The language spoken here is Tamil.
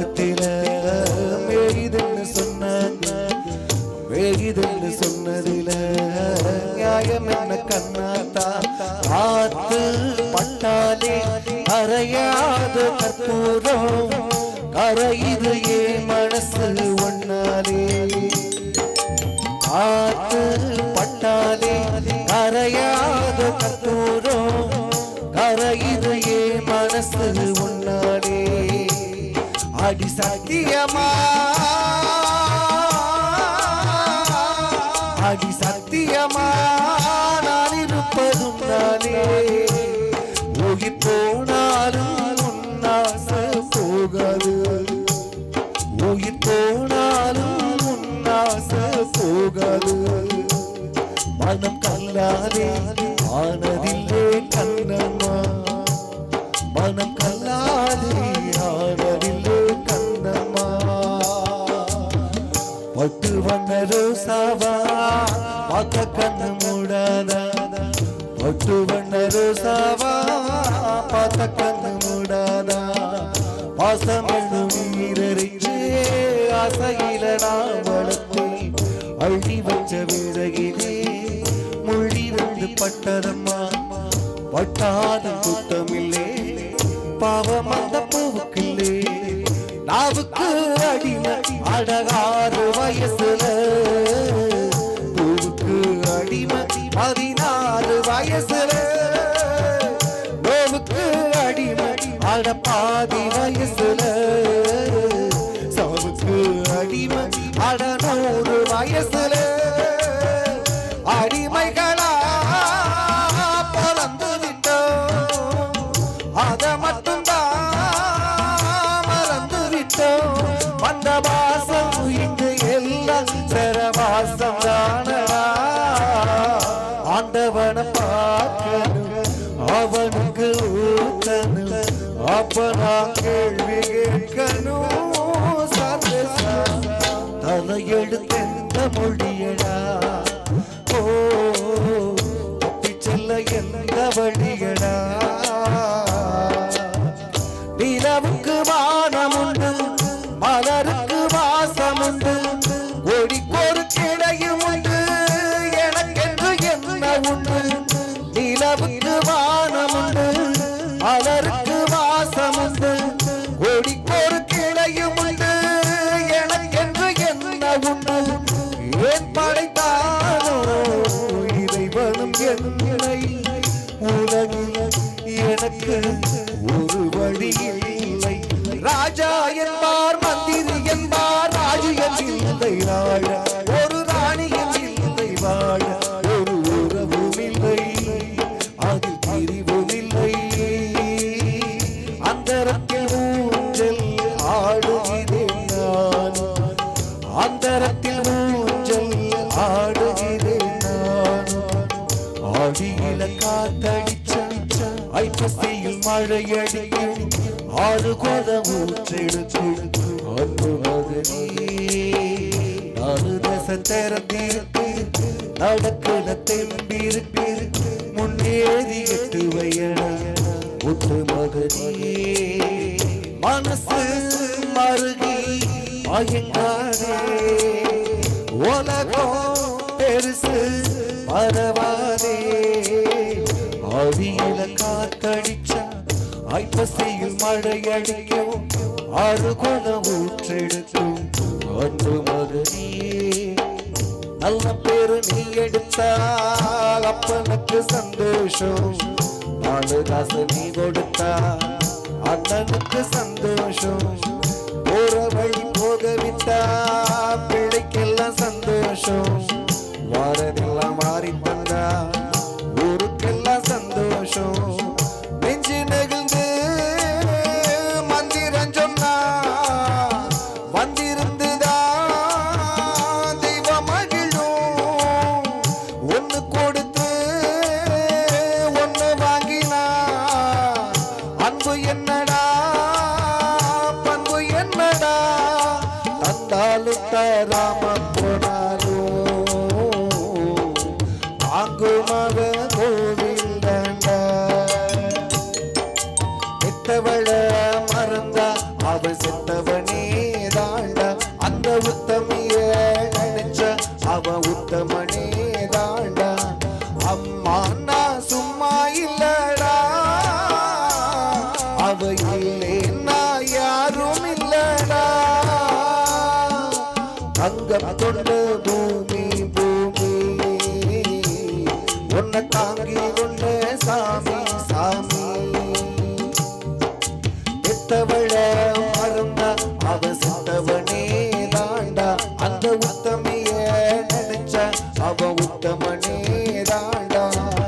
உலகத்தில மேயுதுன்னு சொன்னாங்க வேகிதுன்னு சொன்னதில நியாயம் என்ன கண்ணாத்தா? பார்த்து பட்டாலே அறையாத கற்பூரம் கரையுது ஏ மனசு ஒன்னாலே பார்த்து பட்டாலே அடி சத்தியமா அடி சத்தியமா நான் இருப்பதும் நானே. உயிர் போனாலும் உன்னாச போகாது. உயிர் போனாலும் உன்னாச போகாது. மனம் கல்லாதே ஆனதில்லே கண்ணம்மா. மனம் கல்ல பட்டு வண்ண ரோசாவா? பார்க்க கண்ணு மூடாதா? பட்டு வண்ண ரோசாவா? பார்த்த கண்ணு மூடாதா? பாசம் என்னும் வீரரிச்சே ஆசையில நான் வளர்த்து அள்ளி வச்ச விறகிலே முள்ளிருந்து பட்டதம்மா. பட்டாத குத்தமில்லே பாவம் அந்த பூவுக்கில்லே. நாவுக்கு அடி அழகாறு வயசுல ஆண்டவனை பார்க்கணும். அவனுக்கு ஊத்தணும் அப்ப நான் கேள்வி கேட்கணும். சந்தேசா மொழியட நிலவுக்கு வானமுண்டு மலருக்கு வாசம் உண்டு கொடிக்கொரு கிடையும் உண்டு எனக்கென்று என்ன உண்டு? ஏன் படைத்தானோ இறைவனும் என்னை? உலகில் எனக்கு ஒரு வழி இல்லை. ராஜா என்பார் ஆடியில காத்தடிச்ச ஐப்பசியில் மழை ஆறு கொத ஊற்றெடுக்கும். அன்பு மகனே நாலு தசை திறந்திருக்கு. நடக்கல தெம்பிருக்கு முன்னேறி எட்டு வயட. ஒட்டு மகனே மனசு மருகி மயங்காதே உலகம் பெருசு பரவா பரவாதே ஆவியில காத்தடிச்சா ஐப்பசியில் மழை அடிக்கவும் ஆறு குணம் ஊற்றெடுக்கும் அன்பு மகனே. நல்ல பேரு நீ எடுத்தால் அப்பனுக்கு சந்தோஷம். நாலு காசு நீ கொடுத்தா அண்ணனுக்கு சந்தோஷம். என்னடா தந்தாலும் தராம போனாலும் தாங்குமக கோவில் தாண்டா. தங்கம் கொண்ட பூமி பூமி. உன்னை தாங்கி கொண்ட சாமி சாமி. பெத்தவள மறந்த அவ செத்தவனே.